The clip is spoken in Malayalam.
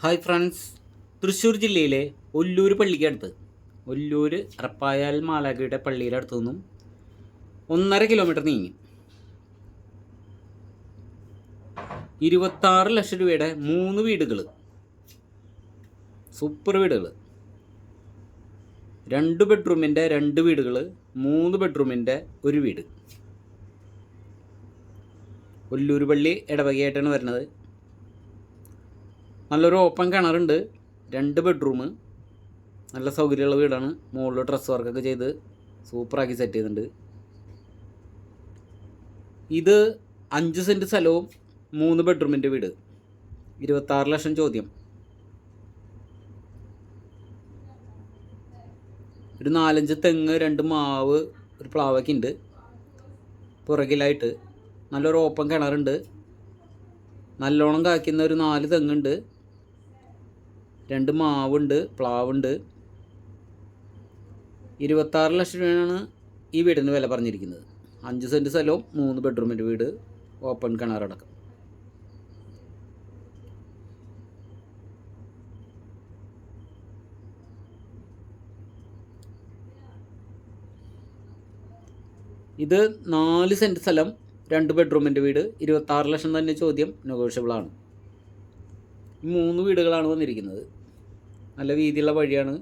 Hi friends. തൃശ്ശൂർ ജില്ലയിലെ ഒല്ലൂർ പള്ളിക്കടുത്ത് ഒല്ലൂർ അറപ്പായാൽ മാലാഖയുടെ പള്ളിയുടെ അടുത്തു നിന്നും ഒന്നര കിലോമീറ്റർ നീങ്ങി. ഇരുപത്താറ് ലക്ഷം രൂപയുടെ മൂന്ന് വീടുകൾ സൂപ്പർ വീടുകൾ രണ്ട് ബെഡ്റൂമിന്റെ രണ്ട് വീടുകൾ മൂന്ന് ബെഡ്റൂമിന്റെ ഒരു വീട്. ഒല്ലൂർ പള്ളി ഇടവകയായിട്ടാണ് വരുന്നത്. നല്ലൊരു ഓപ്പൺ കിണറുണ്ട്. രണ്ട് ബെഡ്റൂം നല്ല സൗകര്യമുള്ള വീടാണ്. മുകളിൽ ഡ്രസ് വർക്കൊക്കെ ചെയ്ത് സൂപ്പറാക്കി സെറ്റ് ചെയ്തിട്ടുണ്ട്. ഇത് അഞ്ച് സെന്റ് സ്ഥലവും മൂന്ന് ബെഡ്റൂമിന്റെ വീട്. ഇരുപത്താറ് ലക്ഷം ചോദ്യം. ഒരു നാലഞ്ച് തെങ്ങ് രണ്ട് മാവ് ഒരു പ്ലാവൊക്കെ ഉണ്ട്. പുറകിലായിട്ട്. നല്ലൊരു ഓപ്പൺ കിണറുണ്ട്. നല്ലോണം കായ്ക്കുന്ന ഒരു നാല് തെങ്ങുണ്ട് രണ്ട് മാവുണ്ട് പ്ലാവുണ്ട്. ഇരുപത്താറ് ലക്ഷം രൂപയാണ് ഈ വീടിന് വില പറഞ്ഞിരിക്കുന്നത്. അഞ്ച് സെന്റ് സ്ഥലവും മൂന്ന് ബെഡ്റൂമിന്റെ വീട് ഓപ്പൺ കിണറടക്കം ഇത് നാല് സെന്റ് സ്ഥലം രണ്ട് ബെഡ്റൂമിന്റെ വീട് ഇരുപത്താറ് ലക്ഷം തന്നെ ചോദ്യം നെഗോഷ്യബിളാണ് മൂന്ന് വീടുകളാണ് വന്നിരിക്കുന്നത്. നല്ല വീതിയുള്ള വഴിയാണ്